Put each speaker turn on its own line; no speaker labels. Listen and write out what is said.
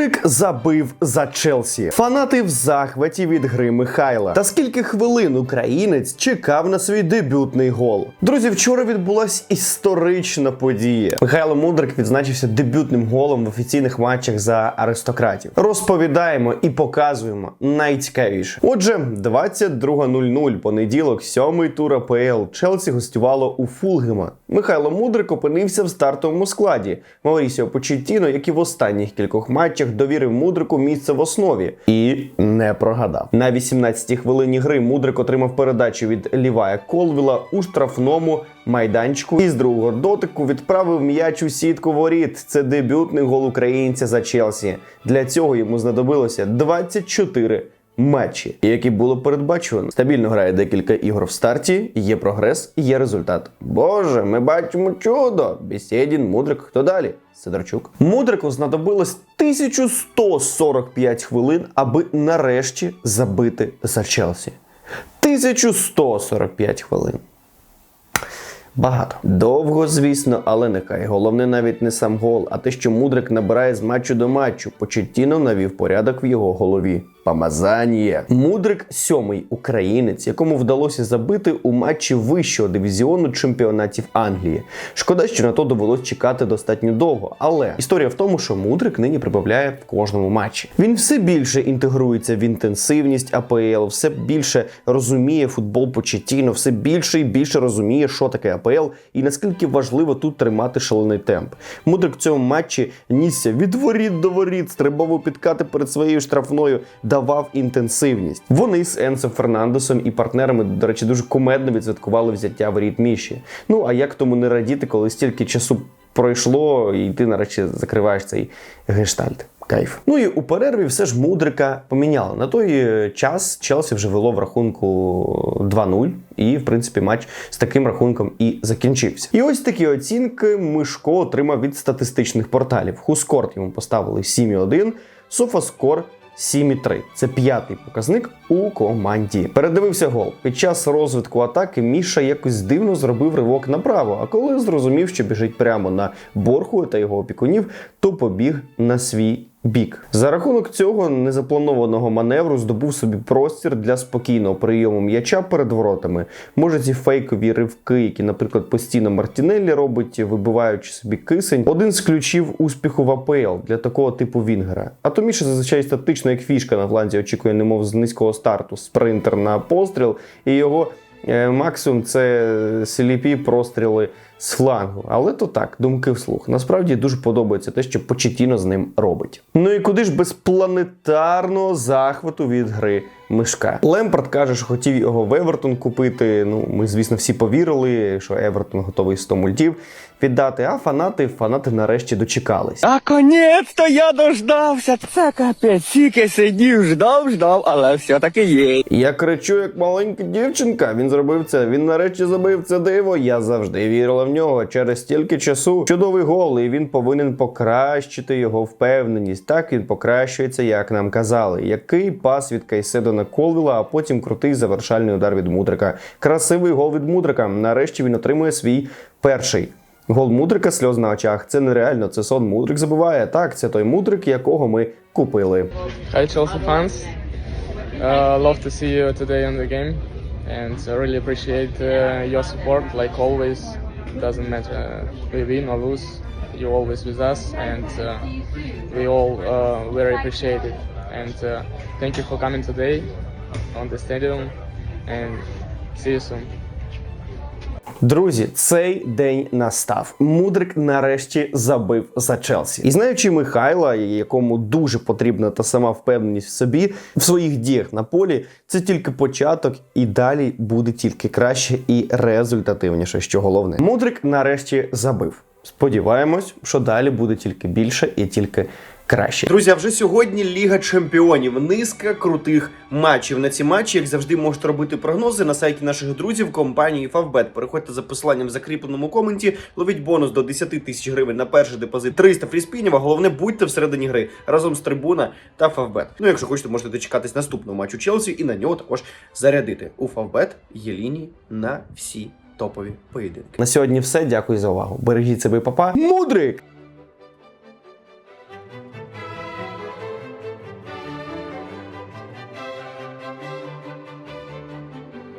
Мудрик забив за Челсі. Фанати в захваті від гри Михайла. Та скільки хвилин українець чекав на свій дебютний гол. Друзі, вчора відбулася історична подія. Михайло Мудрик відзначився дебютним голом в офіційних матчах за аристократів. Розповідаємо і показуємо найцікавіше. Отже, 22.00 понеділок, сьомий тур АПЛ. Челсі гостювало у Фулгема. Михайло Мудрик опинився в стартовому складі. Маурісіо Почеттіно, як і в останніх кількох матчах, довірив Мудрику місце в основі і не прогадав. На 18-й хвилині гри Мудрик отримав передачу від Лівая Колвіла у штрафному майданчику і з другого дотику відправив м'яч у сітку воріт. Це дебютний гол українця за Челсі. Для цього йому знадобилося 24 матчі, які було передбачено. Стабільно грає декілька ігор в старті, є прогрес, є результат. Боже, ми бачимо чудо. Бесєдін, Мудрик, хто далі? Сидорчук. Мудрику знадобилось 1145 хвилин, аби нарешті забити за Челсі. 1145 хвилин. Багато. Довго, звісно, але нехай. Головне навіть не сам гол, а те, що Мудрик набирає з матчу до матчу. Почеттіно навів порядок в його голові. Помазання. Мудрик сьомий українець, якому вдалося забити у матчі вищого дивізіону чемпіонатів Англії. Шкода, що на то довелось чекати достатньо довго. Але історія в тому, що Мудрик нині прибавляє в кожному матчі. Він все більше інтегрується в інтенсивність АПЛ, все більше розуміє футбол почеттійно, все більше і більше розуміє, що таке АПЛ і наскільки важливо тут тримати шалений темп. Мудрик в цьому матчі нісся від воріт до воріт, стрибав у підкати перед своєю штрафною, давав інтенсивність. Вони з Енсо Фернандесом і партнерами, до речі, дуже кумедно відсвяткували взяття воріт Міші. Ну а як тому не радіти, коли стільки часу пройшло, і ти нарешті закриваєш цей гештальт. Кайф. Ну і у перерві все ж мудрика поміняли. На той е, час Челсі вже вело в рахунку 2-0, і в принципі матч з таким рахунком і закінчився. І ось такі оцінки Мишко отримав від статистичних порталів. Хускорт йому поставили 7,1, Софаскор 7,3. Це п'ятий показник у команді. Передивився гол. Під час розвитку атаки Міша якось дивно зробив ривок направо. А коли зрозумів, що біжить прямо на Борху та його опікунів, то побіг на свій. Бік за рахунок цього незапланованого маневру здобув собі простір для спокійного прийому м'яча перед воротами. Може, ці фейкові ривки, які, наприклад, постійно Мартінеллі робить, вибиваючи собі кисень, один з ключів успіху в АПЛ для такого типу Вінгера. А то Міша зазвичай статично, як фішка на фланзі очікує, немов з низького старту, спринтер на постріл, і його е, максимум це сліпі простріли з флангу. Але то так, думки вслух. Насправді дуже подобається те, що Почетіно з ним робить. Ну і куди ж без планетарного захвату від гри мишка? Лемпард каже, що хотів його в Евертон купити. Ну, ми, звісно, всі повірили, що Евертон готовий 100 мультів віддати. А фанати, фанати нарешті дочекались.
Наконець-то я дождався. Це капець, тільки сидів, ждав, ждав, але все-таки є.
Я кричу, як маленька дівчинка. Він зробив це. Він нарешті забив це диво. Я завжди вірила в нього через стільки часу. Чудовий гол, і він повинен покращити його впевненість. Так він покращується, як нам казали. Який пас від Кайседо на Колвіла, а потім крутий завершальний удар від Мудрика. Красивий гол від Мудрика. Нарешті він отримує свій перший. Гол Мудрика сльоз на очах. Це нереально. Це сон Мудрик забиває. Так, це той Мудрик, якого ми купили.
Hi Chelsea fans. Uh, love to see you today in the game, and really appreciate uh, your support. Like always, doesn't matter we win or lose, you're always with us, and uh, we all uh, very appreciate it. And uh, thank you for coming today on the stadium, and see you soon.
Друзі, цей день настав. Мудрик нарешті забив за Челсі. І знаючи Михайла, якому дуже потрібна та сама впевненість в собі, в своїх діях на полі, це тільки початок, і далі буде тільки краще і результативніше, що головне. Мудрик нарешті забив. Сподіваємось, що далі буде тільки більше і тільки краще. Друзі, а вже сьогодні Ліга Чемпіонів. Низка крутих матчів. На ці матчі, як завжди, можете робити прогнози на сайті наших друзів компанії Favbet. Переходьте за посиланням в закріпленому коменті, ловіть бонус до 10 тисяч гривень на перший депозит 300 фріспінів. А головне, будьте всередині гри разом з трибуна та Favbet. Ну, якщо хочете, можете дочекатись наступного матчу Челсі і на нього також зарядити. У Favbet є лінії на всі топові поєдинки. На сьогодні все. Дякую за увагу. Бережіть себе, папа. Мудрик!